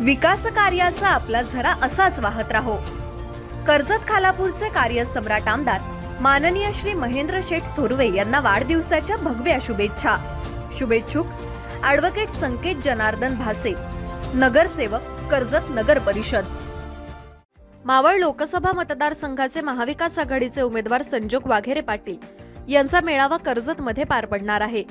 विकास कार्याचा आपला झरा असाच वाहत राहो. कर्जत खालापूरचे कार्य सम्राट आमदार माननीय श्री महेंद्र शेठ थोरवे यांना वाढदिवसाच्या भगव्या शुभेच्छा. शुभेच्छुक ॲडव्होकेट संकेत जनार्दन भासे नगरसेवक कर्जत नगर परिषद. मावळ लोकसभा मतदारसंघाचे महाविकास आघाडीचे उमेदवार संजोग वाघेरे पाटील यांचा मेळावा कर्जतमध्ये पार पडणार आहे.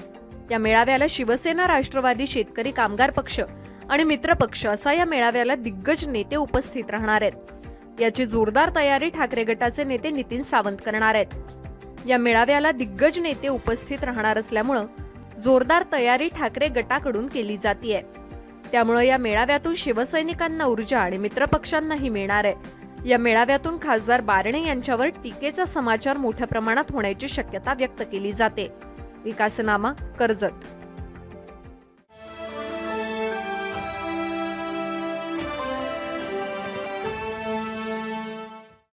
या मेळाव्याला शिवसेना राष्ट्रवादी शेतकरी कामगार पक्ष आणि मित्रपक्ष असा या मेळाव्याला दिग्गज नेते उपस्थित राहणार आहेत. याची जोरदार तयारी ठाकरे गटाचे नेते नितीन सावंत करणार आहेत. या मेळाव्याला दिग्गज नेते उपस्थित राहणार असल्यामुळं जोरदार तयारी ठाकरे गटाकडून केली जाते त्यामुळं या मेळाव्यातून शिवसैनिकांना ऊर्जा आणि मित्रपक्षांनाही मिळणार आहे. या मेळाव्यातून खासदार बारणे यांच्यावर टीकेचा समाचार मोठ्या प्रमाणात होण्याची शक्यता व्यक्त केली जाते. विकासनामा कर्जत.